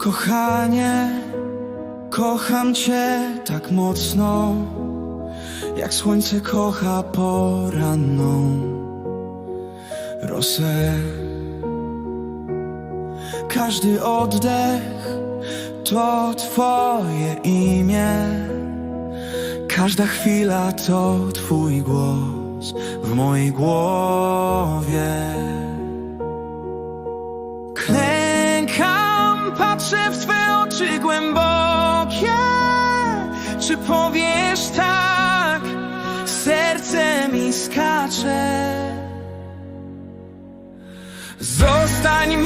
Kochanie, kocham cię tak mocno, jak słońce kocha poranną rosę. Każdy oddech to Twoje imię, każda chwila to Twój głos w mojej głowie. Patrzę w Twe oczy głębokie. Czy powiesz tak? Serce mi skacze. Zostań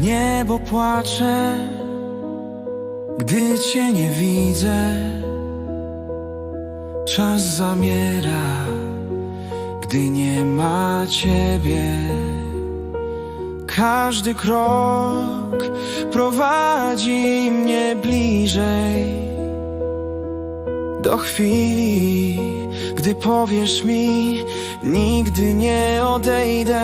Niebo płacze gdy cię nie widzę, czas zamiera, gdy nie ma ciebie. Każdy krok prowadzi mnie bliżej do chwili, gdy powiesz mi, nigdy nie odejdę.